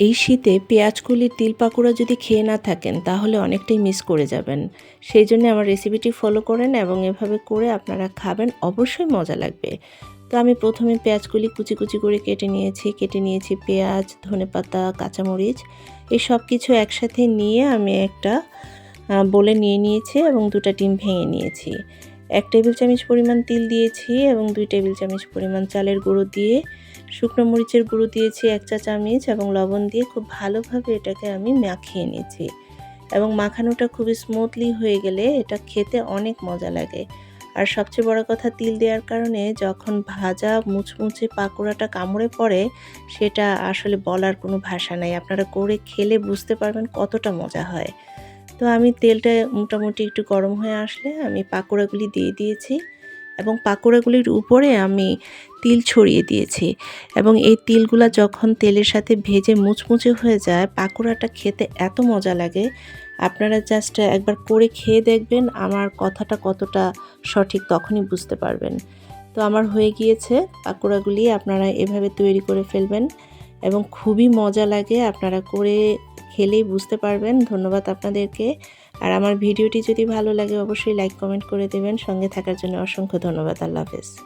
এই শীতে পেঁয়াজকুলির তিল পাকোড়া যদি খেয়ে না থাকেন, তাহলে অনেকটাই মিস করে যাবেন। সেই জন্য আমার রেসিপিটি ফলো করেন এবং এভাবে করে আপনারা খাবেন, অবশ্যই মজা লাগবে। তো আমি প্রথমে পেঁয়াজগুলি কুচি কুচি করে কেটে নিয়েছি। কেটে নিয়েছি পেঁয়াজ, ধনেপাতা, কাঁচামরিচ। এই সব কিছু একসাথে নিয়ে আমি একটা বলে নিয়ে নিয়েছি এবং দুটো ডিম ভেঙে নিয়েছি। এক টেবিল চামচ পরিমাণ তিল দিয়েছি এবং দুই টেবিল চামচ পরিমাণ চালের গুঁড়ো দিয়ে শুকনো মরিচের গুঁড়ো দিয়েছি, এক চা চামচ এবং লবণ দিয়ে খুব ভালোভাবে এটাকে আমি মাখিয়ে নিয়েছি। এবং মাখানোটা খুবই স্মুথলি হয়ে গেলে এটা খেতে অনেক মজা লাগে। আর সবচেয়ে বড় কথা তিল দেওয়ার কারণে যখন ভাজা মুচমুচে পাকোড়াটা কামড়ে পড়ে, সেটা আসলে বলার কোনো ভাষা নাই। আপনারা করে খেলে বুঝতে পারবেন কতটা মজা হয়। তো আমি তেলটা মোটামুটি একটু গরম হয়ে আসলে আমি পাকোড়াগুলি দিয়ে দিয়েছি। এবং পাকোড়াগুলির উপরে আমি তিল ছড়িয়ে দিয়েছি এবং এই তিলগুলা যখন তেলের সাথে ভেজে মুচমুচে হয়ে যায়, পাকোড়াটা খেতে এত মজা লাগে। আপনারা জাস্ট একবার করে খেয়ে দেখবেন, আমার কথাটা কতটা সঠিক তখনই বুঝতে পারবেন। তো আমার হয়ে গিয়েছে, পাকোড়াগুলি আপনারা এভাবে তৈরি করে ফেলবেন এবং খুবই মজা লাগে, আপনারা করে খেলেই বুঝতে পারবেন। ধন্যবাদ আপনাদেরকে। আর আমার ভিডিওটি যদি ভালো লাগে, অবশ্যই লাইক কমেন্ট করে দেবেন। সঙ্গে থাকার জন্য অসংখ্য ধন্যবাদ। আল্লাহ হাফেজ।